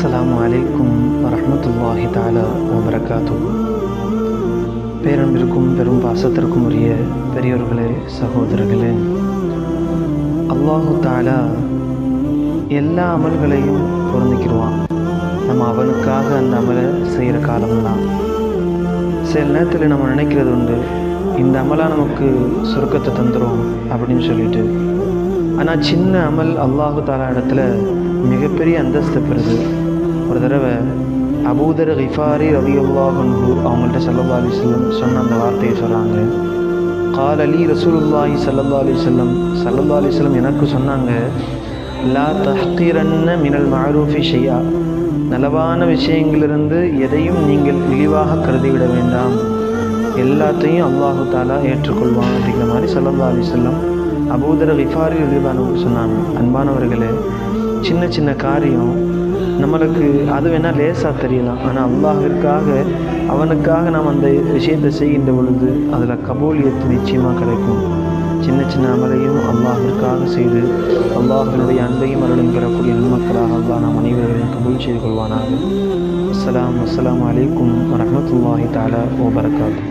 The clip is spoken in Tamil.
அஸ்லாம் வலைக்கும் வரமத்துல்லாஹி தாலா வபரகாத்து பேரன்பிற்கும் பெரும் பாசத்திற்கும் உரிய பெரியோர்களே சகோதரர்களே அல்லாஹு தாலா எல்லா அமல்களையும் பொருந்திக்கிடுவான் நம்ம அவனுக்காக அந்த அமலை செய்கிற காலம்தான். சில நேரத்தில் நம்ம நினைக்கிறது உண்டு இந்த அமலாக நமக்கு சுருக்கத்தை தந்துடும் அப்படின்னு சொல்லிட்டு. ஆனால் சின்ன அமல் அல்லாஹு தாலா இடத்துல மிகப்பெரிய அந்தஸ்து பெறுது. ஒரு தடவை அபூதர் ஹிஃபாரி ரவி அவங்கள்ட்ட சல்லா அலிஸ்லம் சொன்ன அந்த வார்த்தையை சொல்கிறாங்க கால் அலி ரசூலுல்லாஹி சல்லா அலிஸ்லம் சல்லா செல்லம் எனக்கு சொன்னாங்க லா தஹ்கீரன்ன மினல் மாரூஃபி ஷையா நலவான விஷயங்களிலிருந்து எதையும் நீங்கள் இழிவாக கருதிவிட வேண்டாம். எல்லாத்தையும் அல்லாஹு தாலா ஏற்றுக்கொள்வான் அப்படிங்கிற மாதிரி சல்லா அலிஸ்லம் அபூதர ஹிஃபாரி எழுதானவங்க சொன்னாங்க. அன்பானவர்களே சின்ன சின்ன காரியம் நம்மளுக்கு அது வேணால் லேசாக தெரியலாம். ஆனால் அல்லாஹிற்காக அவனுக்காக நாம் அந்த விஷயத்தை செய்கின்ற பொழுது அதில் கபூலியத்து நிச்சயமாக கிடைக்கும். சின்ன சின்ன அமலையும் அல்லாஹிற்காக செய்து அல்லாஹினுடைய அன்பையும் அருளும் பெறக்கூடிய நன்மக்களாக அல்லாஹ் நாம் அனைவரையும் கபூல் செய்து கொள்வானாக. அஸ்ஸலாம் அஸ்லாம் அலைக்கும் வரஹ்மத்துல்லாஹி தஆலா வபரகாத்துஹு.